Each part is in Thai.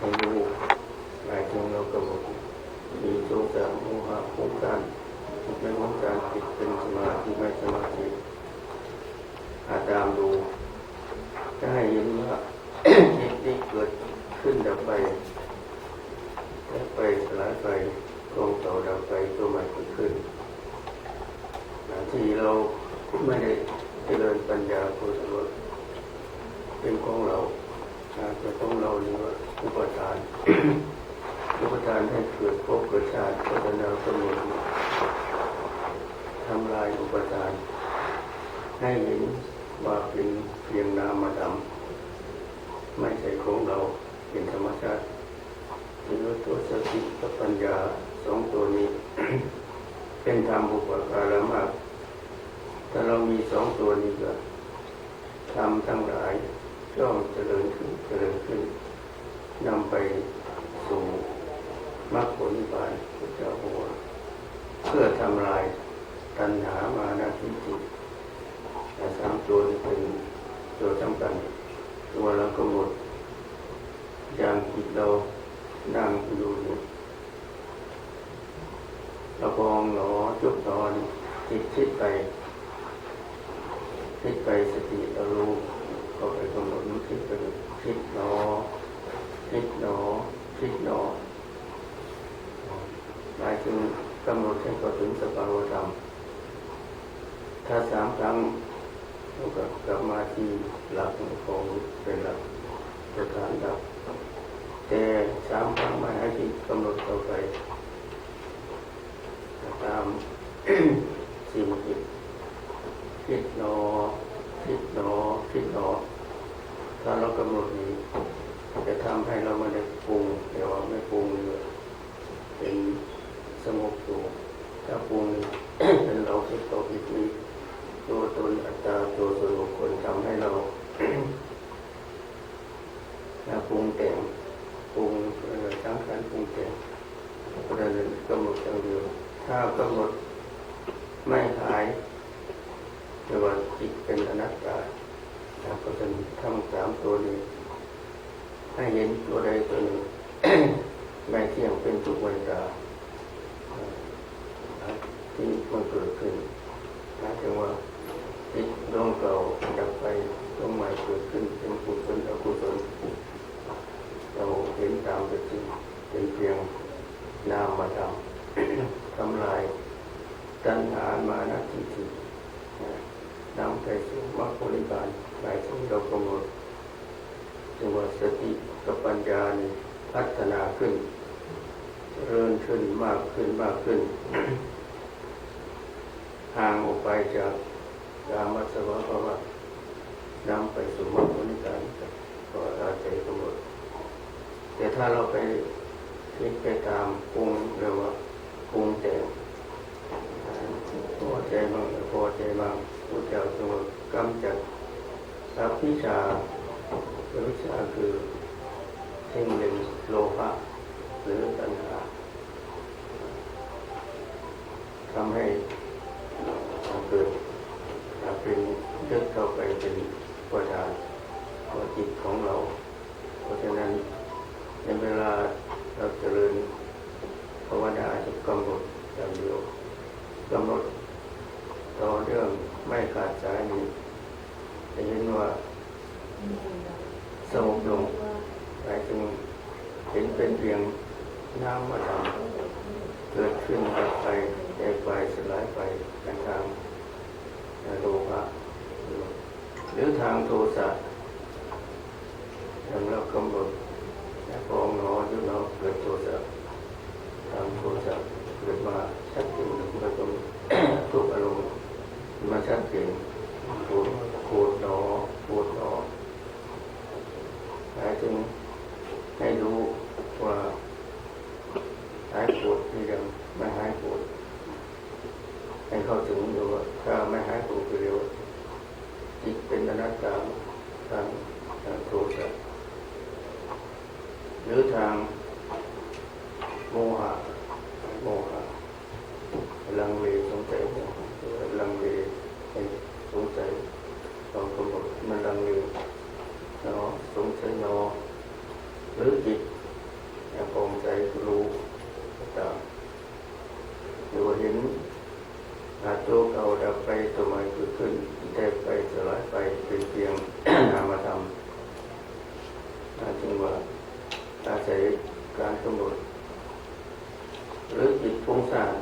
ให้รู้หมายถึงเรากำหนดมีโทสะโมหะฟุ้งซ่านไม่ฟุ้งซ่านจิตเป็นสมาธิไม่สมาธิอาตามดูจะให้เห็นว่าจิตที่เกิดขึ้นดับไปดับไปสลายไปกองเต่าดับไปตัวใหม่เกิดขึ้นหน้าที่เราไม่ได้เจริญปัญญาโพธิรสเป็นของเราอาจจะต้องเรานี่ว่า อุปทานอุปทานให้เกิดพเกิดชาติพัฒนากำหนทำลายอุปทาน ให้เห็นว่าเป็นเพียงนามธรรมไม่ใช่ของเราเป็นธรรมชาติคือตัวสติกับปัญญาสองตัวนี้ เป็นธรรมอุปการะมากถ้าเรามีสองตัวนี้ก็ทำทั้งหลายย่อมเจริญขึ้นเจริญขึ้น นำไปสู่มรรคผลนิพพานพุทธเจ้าบอกว่าเพื่อทำลายตัณหามานะทิฏฐิแต่สามตัวนี้เป็นตัวสำคัญตัวเรากำหนดอย่างจิตเรานั่งอยู่นี่เราพองหนอจุบนอนจิตคิดไปคิดไปสติเรารู้ก็ไปกำหนดมันคิดไปคิดหนอ คิดหนอคิดหนอหมายถึงกำหนดให้เข้าถึงสภาวธรรม ถ้าสามครั้งเราก็กลับมาที่หลักของเป็นหลักประธานหลักแต่สามครั้งไม่ให้ที่กำหนดต่อไป ตามสิ่งที่คิดหนอคิดหนอคิดหนอถ้าเรากำหนดนี้ จะทำให้เราไม่ได้ปรุงแต่ว่าไม่ปรุงเลยเป็นสงบตัวถ้าปรุงเป็นเราคิดต่อคิดนี้ตัวตนอัตตาตัวส่วนบุคคลทำให้เราถ้าปรุงแต่งปรุงเอ่อสังขารปรุงแต่งเพระฉะนั้นกำหนดอย่างเดียวถ้ากำหนดไม่หายเรียกว่าจิตเป็นอนัตตาแล้วก็จะทำสามตัวนี้ ให้เห็นตัวใดตัวหนึ่งไม่เที่ยงเป็นทุกวันตาที่มันเกิดขึ้นหมายถึงว่าจิตดวงเก่าดับไปดวงใหม่เกิดขึ้นเป็นกุศลอกุศลเราเห็นตามเป็นจริงเป็นเพียงนามธรรมทำลายตัณหามานะทิฏฐินำไปสู่มรรคผลนิพพานหมายถึงเรากำหนด จึงว่าสติกับปัญญานี่พัฒนาขึ้นเริญขึ้นมากขึ้นมากขึ้น ห่างออกไปจากกามัสวะภาวะนำไปสู่มรรคผลนิพพานก็อาศัยกำหนดแต่ถ้าเราไปคิดไปตามปรุงเรียกว่าปรุงแต่งพอใจบ้างพอใจบ้างพุทธเจ้าทรงกำจัดสัพพิชา อวิชชาคือสิ่งหนึ่งโลภะหรือตัณหาทำให้เกิดเป็นยึดเข้าไปเป็นประธานของจิตของเรา เพราะฉะนั้นในเวลาเราเจริญภาวนาจะกำหนดอย่างเดียว กำหนดต่อเรื่องไม่ขาดสายนี้จะเห็นว่าสงบลงหมายถึงเห็นเป็นเพียงน้ำมาทำเกิดขึ้นดับ ไปแตกไปสลายไปในทางโลภะหรือทางโทสะอย่างเรากำหนดพองหนอยุบหนอเกิดโทสะทางโทสะเกิดมาชัดเจนแล้วก็ทุกอารมณ์มาชัดเจนโกรธโกรธหนอโกรธหนอหมายถึงให้รู้ งสัยสอนคนบอกมันดังเลเนาะสงสัยเนาะหรือจิตอย่างปองใจรู้ต่างหรือเห็นอาตัวเก่าดับไปตัวใหม่เกิดขึ้นได้ไปสลายไปเป็นเพียงนามธรรมถ้าจึงว่าอาศัยการกำหนดหรือจิตฟุ้งซ่าน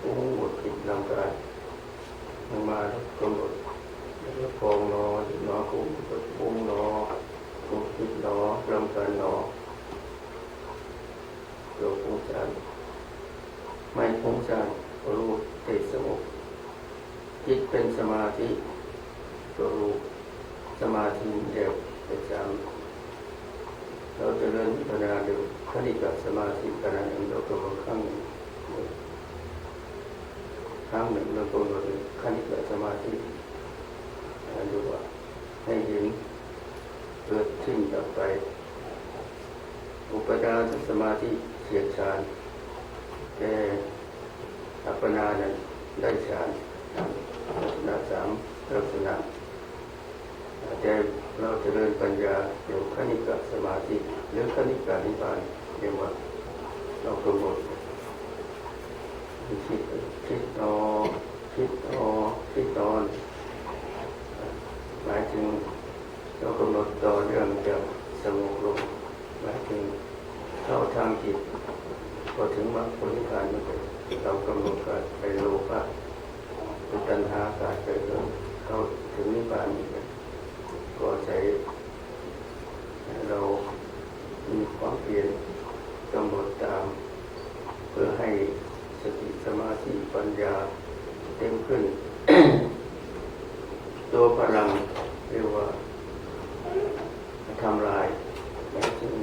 ฟุ้งหมดจิตดำไงกา มันมาแล้วกำหนดแล้วพองนอจิตนอฟุ้งก็ฟุ้งนอฟุ้งจิตนอลำกายนอเราฟุ้งซ่านไม่ฟุ้งซ่านรู้ติดสงบจิตเป็นสมาธิก็รู้สมาธิเดียวประจำเราจะเริ่มพัฒนาดูคณิกะสมาธิขณะหนึ่งเราก็มาครั้งหนึ่ง ครั้งหนึ่งเราก็มาดูคณิกะสมาธิดูว่าให้เห็นเกิดขึ้นดับไป อุปดารสมาธิเฉียดฌานแต่อัปปนานั้นได้ฌานลักษณะสามลักษณะแต่เราจะเริญปัญญาเดี๋ยวคณิกะสมาธิหรือคณิกะนิพพานเรียกว่าเรากำหนด คิดคิดนอคิดนอคิดตอนหมายถึงเรากำหนดต่อเรื่องจะสงบลงหมายถึงเข้าทางจิตพอถึงมรรคผลนิพพานมันก็เรากำหนดการไปโลภะเป็นตัณหาการไปเรื่องเข้าถึงนิพพานอีกก็ใช้เรามีความเพียรกำหนดตาม เพื่อให้ สมาธิปัญญาเต็มขึ้น ตัวพลังเรียกว่าทำลายหมายถึง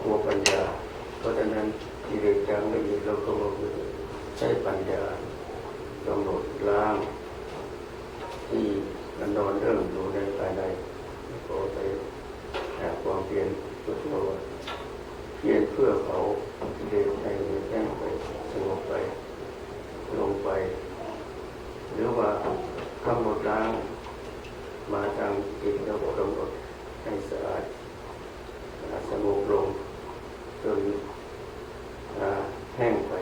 ตัวปัญญา เพราะฉะนั้นกิเลสจางไม่มีเราก็มาใช้ปัญญากำหนดล้าง ที่มันนอนเรื่องอยู่ในภายในก็ไปหาความเพียรสุดตัวเพียรเพื่อเขากิเลสให้แจ้งไปสงบไป ลงไป หรือว่ากำหนดล้าง มาทางจิตเราก็กำหนดให้สะอาดสงบลงจนแห้งไป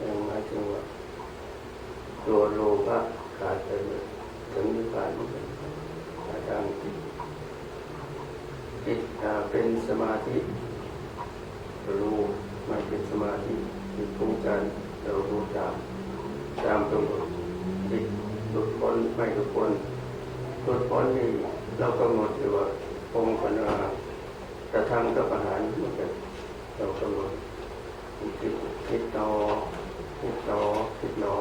ยังหมายถึงว่าตัวโลภะขาดไปเลยถึงนิพพานอาจารย์จิตจิตเป็นสมาธิรู้ไม่เป็นสมาธิจิตฟุ้งซ่านเรารู้ตามตามกำหนดจิตหลุดพ้นไม่หลุดพ้นหลุดพ้นนี่เรากำหนดอยู่ว่าองค์ปัญญากระทำกับอาหารเหมือนกันเรากำหนดคิดคิดต่อคิดต่อคิดนอ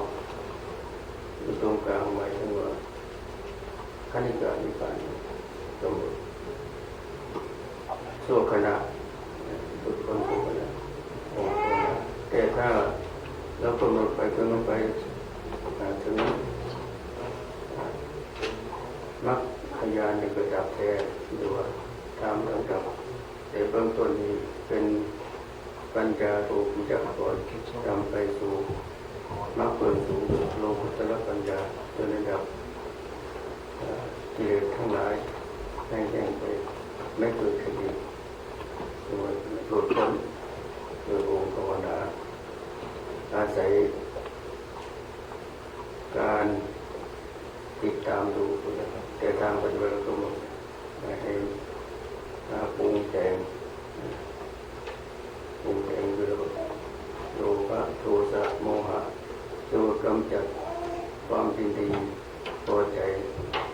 อยู่ตรงกลางหมายถึงว่า คณิกานิพพานกำหนดชั่วขณะทุกคนชั่วขณะองค์ขณะแต่ถ้าเรากำหนดไปกำหนดไปถึงมักพยานในกระดับแท้หรือว่าตามลำดับแต่เบื้องต้นนี้เป็นปัญญาถูกจากก่อนนำไปสู่มรรคเปิดสู่โลกุตระปัญญาจนระดับ กิเลสทั้งหลายให้แห้งไปไม่เกิดขึ้นอีกโดยหลุดพ้นโดยองค์ภาวนาอาศัยการติดตามดูแต่ทางปฏิบัติก็ไม่ให้ปรุงแต่งปรุงแต่งคือโลภะโทสะโมหะตัวกำจัดความยินดีพอใจ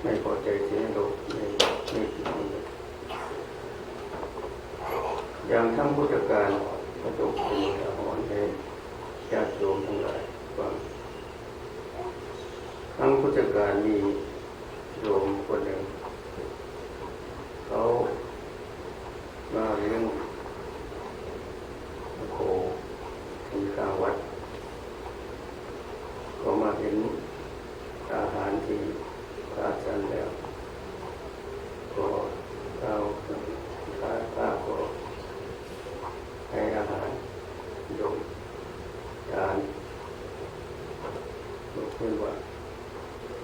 ไม่พอใจเสียโลกไม่ไม่ผิดอย่าง ทั้งพุทธการพระจงเป็นอุทาหรณ์ให้ญาติโยมทั้งหลายฟังทั้งพุทธการมีโยมคนหนึ่งเขามาเลี้ยงโคที่ข้างวัด ก็มาเห็นอาหารที่พระฉันแล้ว ก็ข้าวข้าข้าก็ให้อาหารโยมทาน บอกเพื่อนว่า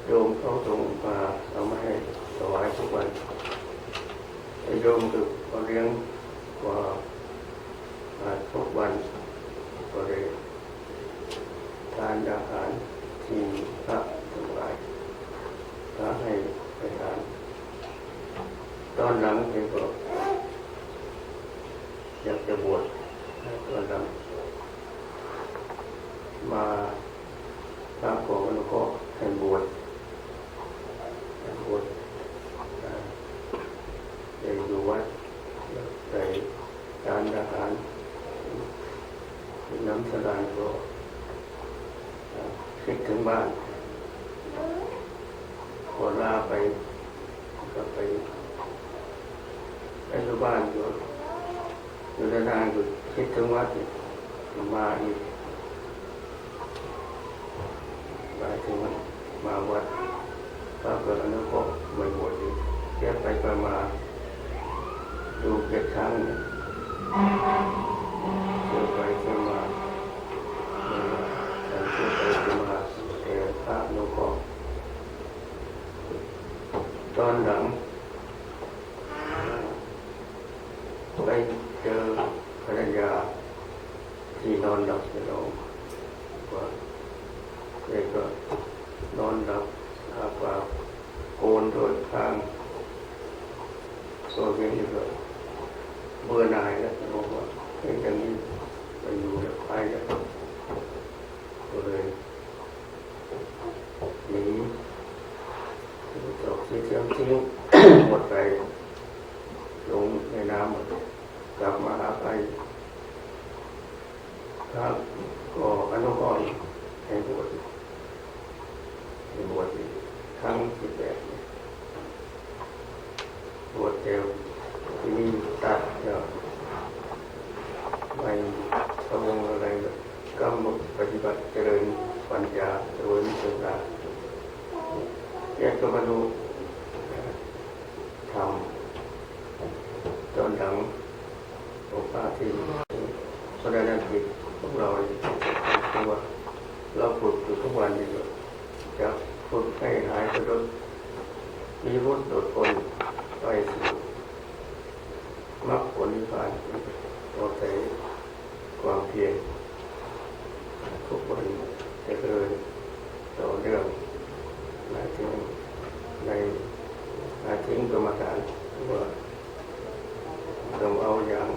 โยมเขาส่งมาเอามาให้ถวายทุกวันไอ้โยมคือเลี้ยงกว่าทุกวันก็เลยทานอาหารที่พระทั้งหลายพระให้ไปทานตอนหลังเองก็อยากจะบวชตอนนั้นมาตามของหลวงพ่อให้บวชให้บวชอ่าได้อยู่วัดได้การอาหารน้ำสลายก็อ่าคิดถึงบ้าน พอ ลาไปก็ไปไปที่บ้านอยู่อยู่นานๆอยู่คิดถึงวัดอีกมาอีกมาถึงวัดมาวัดก็เกิดอนุภาพไม่บวชอีกแยกไปไปมาดูเจ็ดครั้งเนี่ยเที่ยวไปเที่ยวมาเออแต่เที่ยวไปเที่ยวมาแต่พระอนุภาพ ตอนหลังไปเจอภรรยาที่นอนหลับอยู่แล้วว่าเด็กก็นอนหลับอาปากโกนโดยทาง โซเวียตอยู่เลยเบื่อหน่ายแล้วบอกว่าเห็นอย่างนี้ไปอยู่แล้วไปแล้วก็เลยหนีจบที่เที่ยงทิ้งหมดไปลงในน้ำหมดกลับมาหาไปครับก็อนุเคราะห์อีกให้บวชให้บวชอีกครั้งที่แปดเนี่ยบวชเจวที่นี่ตัดเนี่ยไม่พระวงอะไรแบบกำหนดปฏิบัติเจริญปัญญาโดยมิสุรา แยกก็มาดูทำจนหลังหลวงพ่อที่ แสดงจิตของเราตัวเราฝึกอยู่ทุกวันนี้จะฝึกให้หายไปโดยมีวุฒิโดดคนไปสู่มรรคผลนิพพานต่อใจความเพียรทุกวันจะเดินต่อเนื่องหมายถึงในหมายถึงกรรมฐานว่าต้องเอาอย่าง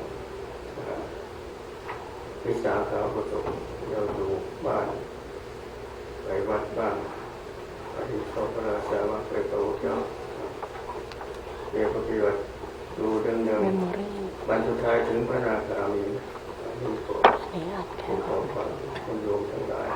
วิสาขาประสงค์เราอยู่บ้านไปวัดบ้างไปเข้าพระราชาวัดไปโตเจ้าเรียกปฏิบัติดูเรื่องเดิมเมมโมรี่วันสุดท้ายถึงพระนาคามีนี่ก็ไหนอัดแค่เป็นของฝากคุณโยมทั้งหลาย